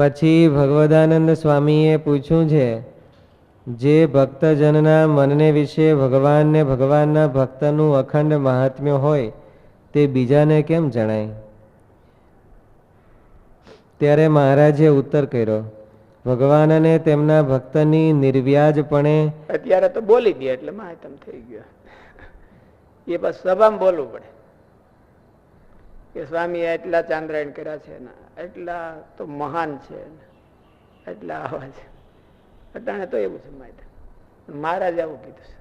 પછી ભગવદાનંદ સ્વામીએ પૂછ્યું છે, જે ભક્તજનના મનને વિશે ભગવાનને ભગવાનના ભક્તનું અખંડ મહાત્મ્ય હોય, તે બીજાને કેમ જણાય? ત્યારે મહારાજે ઉત્તર કર્યો, ભગવાન અને તેમના ભક્તની નિર્વ્યાજપણે અત્યારે તો બોલી દે એટલે મહાત્મ થઈ ગયો. એ બસ સભામાં બોલવું પડે. કે સ્વામી એટલા ચાંદ્રાયણ કર્યા છે ને એટલા તો મહાન છે એટલા આવા છે. અટાણે તો એવું છે માહિતી મહારાજ આવું કીધું છે.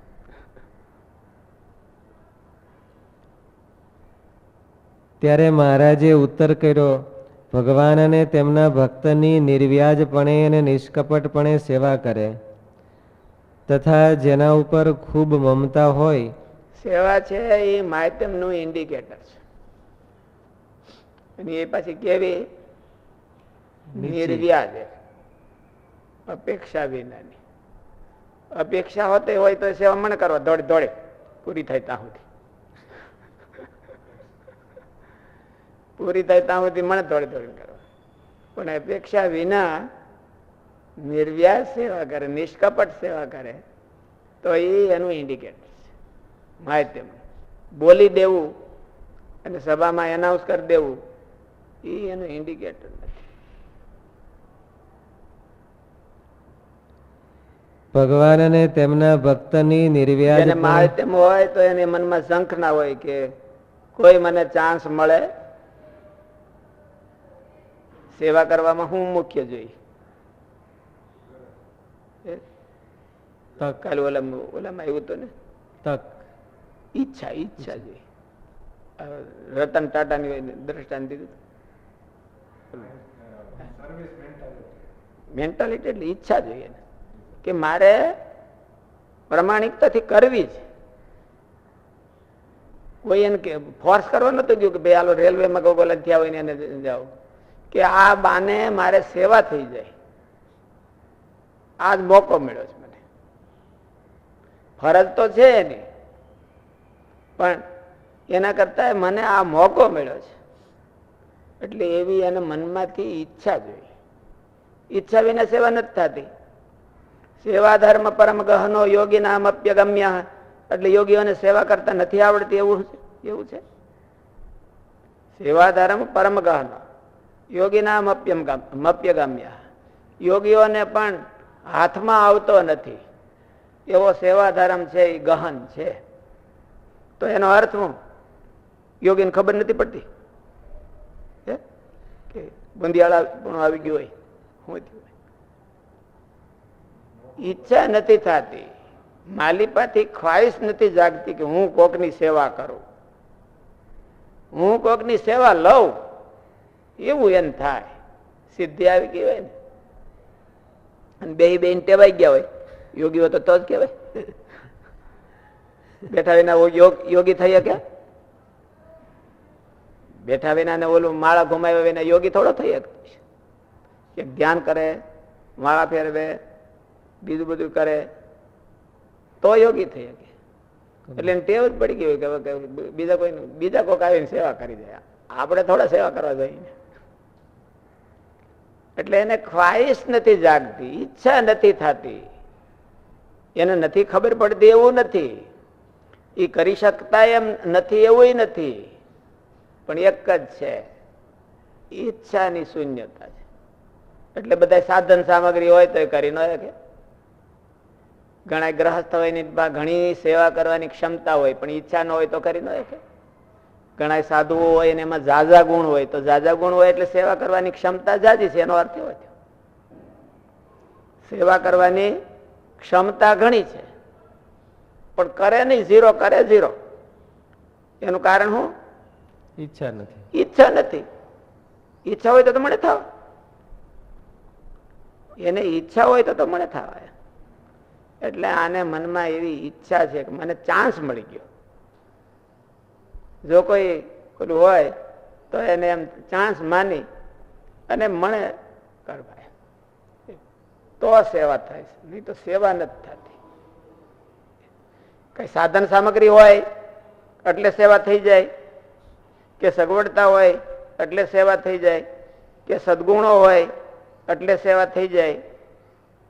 ત્યારે મહારાજે ઉત્તર કર્યો ભગવાન અને તેમના ભક્તની નિર્વ્યાજપણે અને નિષ્કપટપણે સેવા કરે. તથા જેના ઉપર ખૂબ મમતા હોય. સેવા છે એ માધ્યમનું ઇન્ડિકેટર છે. અને એ પછી કેવી નિર્વ્યાજ અપેક્ષા વિનાની. અપેક્ષા હોતી હોય તો સેવા મને કરવા દોડે દોડે પૂરી થાય ત્યાં સુધી. પૂરી થાય ત્યાં સુધી મને દોડે દોડીને કરવા. પણ અપેક્ષા વિના નિર્વ્યાજ સેવા કરે નિષ્કપટ સેવા કરે તો એ એનું ઇન્ડિકેટર છે. માહિતી બોલી દેવું અને સભામાં એનાઉન્સ કરી દેવું એ એનું ઇન્ડિકેટર નથી. ભગવાન અને તેમના ભક્તની નિર્વ્યાજ માધ્યમ હોય તો એને મનમાં શંખ ના હોય કે કોઈ મને ચાન્સ મળે સેવા કરવામાં હું મુખ્ય જોઈ. તક. કાલે ઓલા ઓલામાં એવું તો ને? તક. ઈચ્છા ઈચ્છા જોઈ. રતન ટાટાની હોય ને દ્રષ્ટાંત દીધું. મેન્ટાલિટી એટલે ઈચ્છા જોઈએ કે મારે પ્રમાણિકતાથી કરવી છે. કોઈ એને ફોર્સ કરવા નતું ગયું કે ભાઈ હાલો રેલવેમાં કોઈ બોલે થયા હોય એને જાઓ. કે આ બાને મારે સેવા થઈ જાય. આ જ મોકો મળ્યો છે મને. ફરજ તો છે એની. પણ એના કરતા મને આ મોકો મળ્યો છે. એટલે એવી એને મનમાંથી ઈચ્છા જોઈએ ઈચ્છા વિના સેવા નથી થતી. સેવા ધર્મ પરમ ગહનો યોગી નામ અપ્યગમ્ય. એટલે યોગીઓને સેવા કરતા નથી આવડતી એવું એવું છે? સેવા ધર્મ પરમ ગહનો. યોગી નામ અપ્યમ અપ્યગમ્ય. યોગીઓને પણ હાથમાં આવતો નથી. એવો સેવા ધર્મ છે એ ગહન છે. તો એનો અર્થ હું? યોગીને ખબર નથી પડતી? કે બંધિયાળા પણ આવી ગયું હોય ઈચ્છા નથી થતી. માલિપાથી ખ્વાહિશ નથી જાગતી કે હું કોકની સેવા કરું. હું કોકની સેવા લઉં, એવું એમ થાય. સિદ્ધિ આવી ગઈ હોય ને. અને બે બેન ટેવાઈ ગયા હોય. યોગીઓ તો તો જ કહેવાય. બેઠા યોગી થઈ શકે? બેઠા વિના ને ઓલું માળા ઘુમાવ્યા વિના યોગી થોડો થઈ શકે કે ધ્યાન કરે, માળા ફેરવે, બીજું બધું કરે, તો યોગી થઈ શકે. એટલે એને ટેવ જ પડી ગઈ કે બીજા કોઈ બીજા કોઈક આવીને સેવા કરી દે. આપણે થોડા સેવા કરવા જોઈએ. એટલે એને ખ્વાહિશ નથી જાગતી, ઈચ્છા નથી થતી. એને નથી ખબર પડતી, એવું નથી. એ કરી શકતા એમ નથી, એવું નથી. પણ એક જ છે. ઈચ્છાની શૂન્યતા છે. એટલે બધા સાધન સામગ્રી હોય તો કરી ન શકે. ઘણા ગ્રહસ્થ હોયની ઘણી સેવા કરવાની ક્ષમતા હોય, પણ ઈચ્છા ન હોય તો કરી ન શકે. ઘણા સાધુઓ હોય ને એમાં ઝાઝા ગુણ હોય તો ઝાઝા ગુણ હોય એટલે સેવા કરવાની ક્ષમતા જાજી છે, એનો અર્થ એવો થયો. સેવા કરવાની ક્ષમતા ઘણી છે. પણ કરે નહીં, ઝીરો, કરે ઝીરો. એનું કારણ શું? ઈચ્છા નથી. ઈચ્છા નથી. ઈચ્છા હોય તો તો મને થાવ. એને ઈચ્છા હોય તો તો મને થવાય એટલે આને મનમાં એવી ઈચ્છા છે કે મને ચાન્સ મળી ગયો. જો કોઈ પેલું હોય તો એને એમ ચાન્સ માની અને મને કરવાય તો સેવા થાય છે. નહીં તો સેવા નથી થતી. કઈ સાધન સામગ્રી હોય એટલે સેવા થઈ જાય. કે સગવડતા હોય એટલે સેવા થઈ જાય. કે સદગુણો હોય એટલે સેવા થઈ જાય.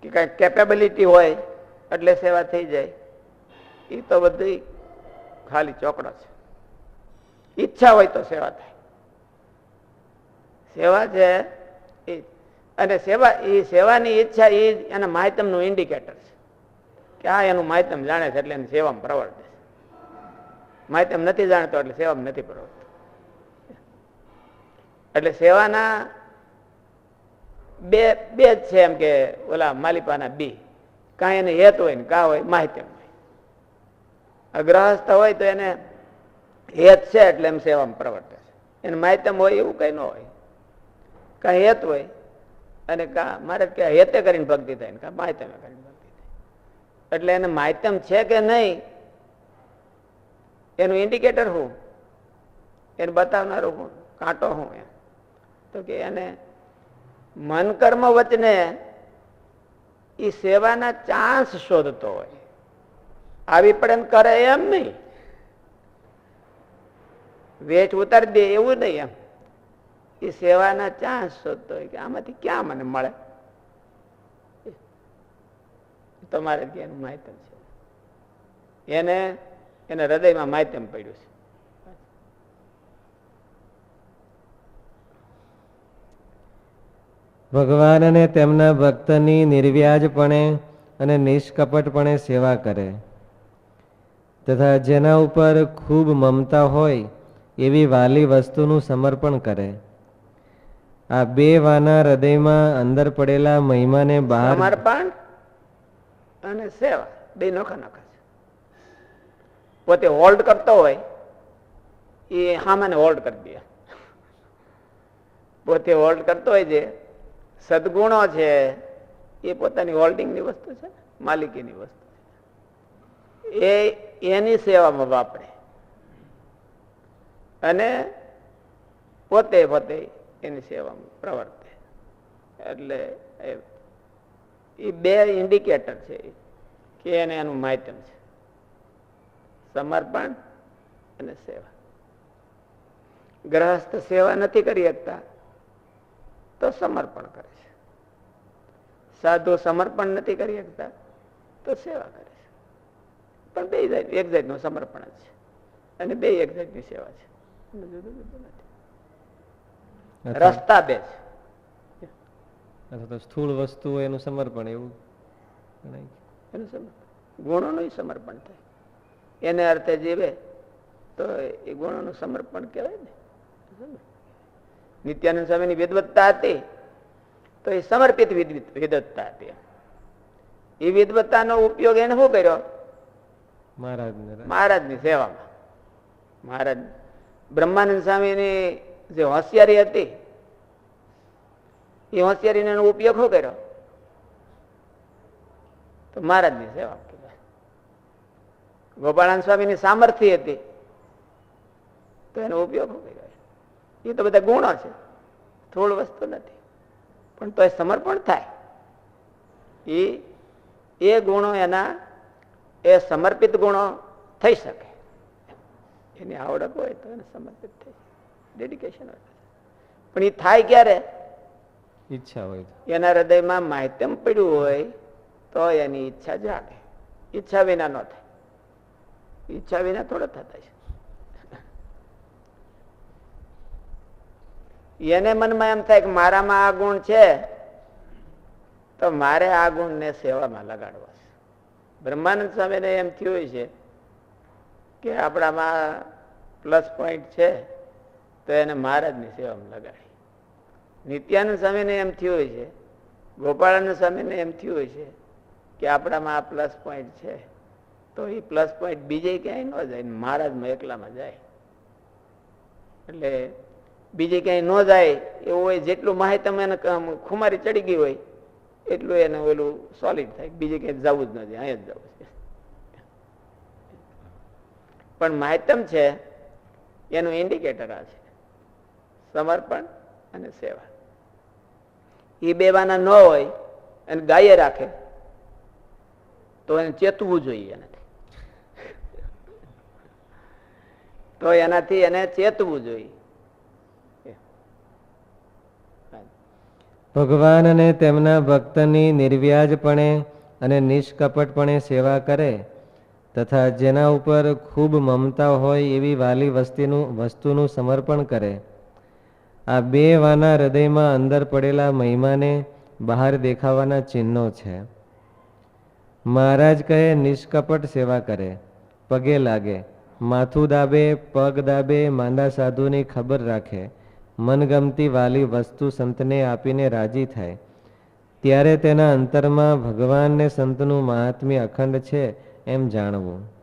કે કાંઈ કેપેબિલિટી હોય એટલે સેવા થઈ જાય. એ તો બધી ખાલી ચોકડો છે. ઈચ્છા હોય તો સેવા થાય. સેવા છે એ. અને સેવા, એ સેવાની ઈચ્છા એ એના માહિતમનું ઇન્ડિકેટર છે. કે આ એનું માહિતમ જાણે છે એટલે એની સેવામાં પ્રવર્તે છે. માહિતમ નથી જાણતો એટલે સેવામાં નથી પ્રવર્તતો. એટલે સેવાના બે બે જ છે એમ કે ઓલા માલિપાના બી. કાંઈ એને હેત હોય ને, કા હોય, માહિતી હોય. અગ્રહસ્થ હોય તો એને હેત છે એટલે એમ સેવામાં પ્રવર્તે છે. એને માહિતમ હોય એવું કંઈ ન હોય. કાંઈ હેત હોય અને કા મારે કે હેતે કરીને ભક્તિ થાય ને, કા માહિતમે કરીને ભક્તિ થાય. એટલે એને માહિતમ છે કે નહીં, એનું ઇન્ડિકેટર હું એને બતાવનારું હું, કાંટો હું એમ. તો કે એને મન કર્મ વચને એ સેવાના ચાન્સ શોધતો હોય. આવી પડે ને કરે એમ નહીં. વેચ ઉતારી દે એવું નહીં એમ. એ સેવાના ચાન્સ શોધતો હોય કે આમાંથી ક્યાં મને મળે? તમારે ત્યાંનું માહિતમ છે. એને એને હૃદયમાં માહિતમ પડ્યું છે. ભગવાન અને તેમના ભક્તની નિર્વ્યાજપણે અને નિષ્કપટપણે સેવા કરે. તથા જેના ઉપર ખૂબ મમતા હોય એવી વાલી વસ્તુનું સમર્પણ કરે. આ બે વાના હૃદયમાં અંદર પડેલા મહિમાને બહાર સમર્પણ અને સેવા, બે નોખા નોખા છે. પોતે હોલ્ડ કરતો હોય, એ હામાને હોલ્ડ કરી દે. પોતે હોલ્ડ કરતો હોય છે સદગુણો છે, એ પોતાની હોલ્ડિંગની વસ્તુ છે, માલિકીની વસ્તુ એ એની સેવામાં વાપરે. અને પોતે પોતે એની સેવામાં પ્રવર્તે. એટલે એ બે ઇન્ડિકેટર છે કે એને એનું માધ્યમ છે. સમર્પણ અને સેવા. ગ્રહસ્થ સેવા નથી કરી શકતા. સમર્પણ કરે છે. સાધુ સમર્પણ નથી કરી શકતા તો સેવા કરે છે. પણ બે જાત એક જાતનું સમર્પણ જ છે અને બે એક જાતની સેવા છે. રસ્તા બે છે. અથવા તો સ્થૂળ વસ્તુ એનું સમર્પણ એવું એનું સમર્પણ. ગુણોનું સમર્પણ થાય. એને અર્થે જીવે તો એ ગુણોનું સમર્પણ કહેવાય ને. નિત્યાનંદ સ્વામીની વિદવત્તા હતી તો એ સમર્પિત વિદ- વિદવત્તા હતી. એ વિદવત્તાનો ઉપયોગ એને શું કર્યો? મહારાજને સેવામાં. મહારાજ બ્રહ્માનંદ સ્વામીની જે હોશિયારી હતી એ હોશિયારીનો એનો ઉપયોગ શું કર્યો? તો મહારાજની સેવા ગોપાળાનંદ સ્વામીની સામર્થ્ય હતી તો એનો ઉપયોગ શું કર્યો? એ તો બધા ગુણો છે. થોડ વસ્તુ નથી. પણ તો એ સમર્પણ થાય. એ એ ગુણો એના એ સમર્પિત ગુણો થઈ શકે. એની આવડત હોય તો એને સમર્પિત થઈ ડેડિકેશન હોય પણ એ થાય ક્યારે? ઈચ્છા હોય એના હૃદયમાં માહિતમ પડ્યું હોય તો એની ઈચ્છા જાગે. ઈચ્છા વિના ન થાય. ઈચ્છા વિના થોડો થતા છે એને મનમાં એમ થાય કે મારામાં આ ગુણ છે, તો મારે આ ગુણને સેવામાં લગાડવા છે. બ્રહ્માનંદ સ્વામીને એમ થયું છે કે આપણામાં પ્લસ પોઈન્ટ છે, તો એને મહારાજની સેવામાં લગાડી. નિત્યાનંદ સ્વામીને એમ થયું છે, ગોપાળાનંદ સ્વામીને એમ થયું છે કે આપણામાં આ પ્લસ પોઈન્ટ છે, તો એ પ્લસ પોઈન્ટ બીજે ક્યાંય ન જાય મહારાજમાં એકલામાં જાય. એટલે બીજે ક્યાંય ન જાય, એવું હોય, જેટલું માહિતમ એને ખુમારી ચડી ગઈ હોય, એટલું એને ઓલું સોલિડ થાય. બીજે ક્યાંય જવું જ નથી અહીંયા જ જવું છે. પણ માહિતમ છે, એનું ઇન્ડિકેટર આ છે. સમર્પણ અને સેવા. એ બેવાના ન હોય અને ગાયે રાખે, તો એને ચેતવું જોઈએ એનાથી. તો એનાથી એને ચેતવું જોઈએ. ભગવાન અને તેમના ભક્તની નિર્વ્યાજપણે અને નિષ્કપટપણે સેવા કરે, તથા જેના ઉપર ખૂબ મમતા હોય એવી વાલી વસ્તીનું, વસ્તુનું સમર્પણ કરે. આ બે વાના હૃદયમાં અંદર પડેલા મહિમાને બહાર દેખાવાના ચિહ્નો છે. મહારાજ કહે, નિષ્કપટ સેવા કરે, પગે લાગે, માથું દાબે, પગ દાબે માંદા સાધુની ખબર રાખે મનગમતી વાલી વસ્તુ સંતને આપીને રાજી થાય. ત્યારે તેના અંતરમાં ભગવાનને સંતનું મહાત્મ્ય અખંડ છે એમ જાણવું.